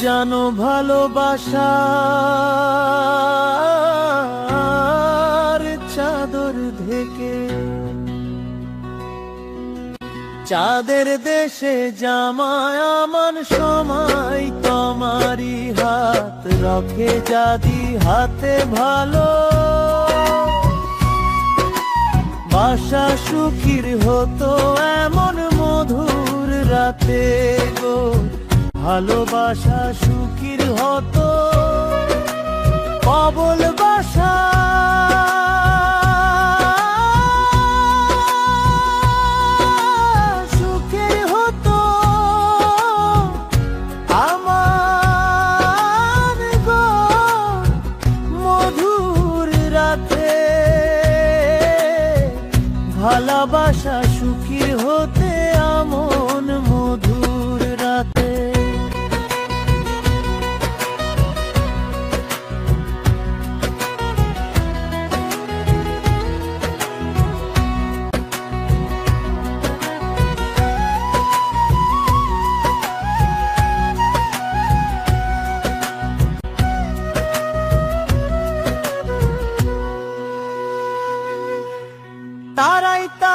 ভালোবাসার চাদর ঢেকে চাঁদের দেশে জামায় আমান সময় তোমারই হাত রখে যাদি হাতে ভালো। বাসা সুখীর হতো এমন মধুর রাতে গো ভালোবাসা সুখীর হতো। কবল বাসা। ভালোবাসা সুখীর হতে আমন মধুর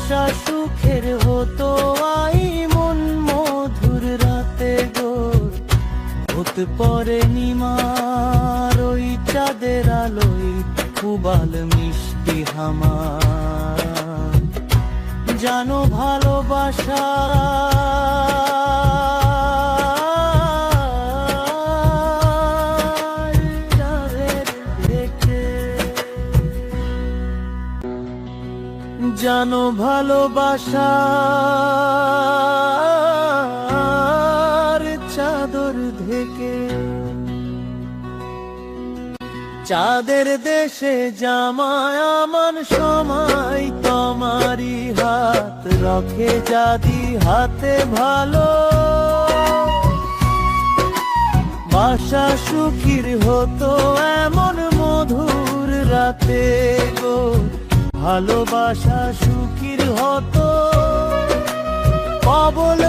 বাসা সুখের হতো, আই মন মধুর রাতে গোর হতে পরে নিমার, ওই চাঁদের আলোয় খুবাল মিষ্টি হামার। জানো ভালোবাসা জানো ভালোবাসা। চাদর ঢেকে চাঁদের দেশে জামায় আমান সময় তোমারই হাত রখে যাদি হাতে ভালো। বাসা সুখীর হতো এমন মধুর রাতে গো ভালোবাসা সুখীর হতো। কবল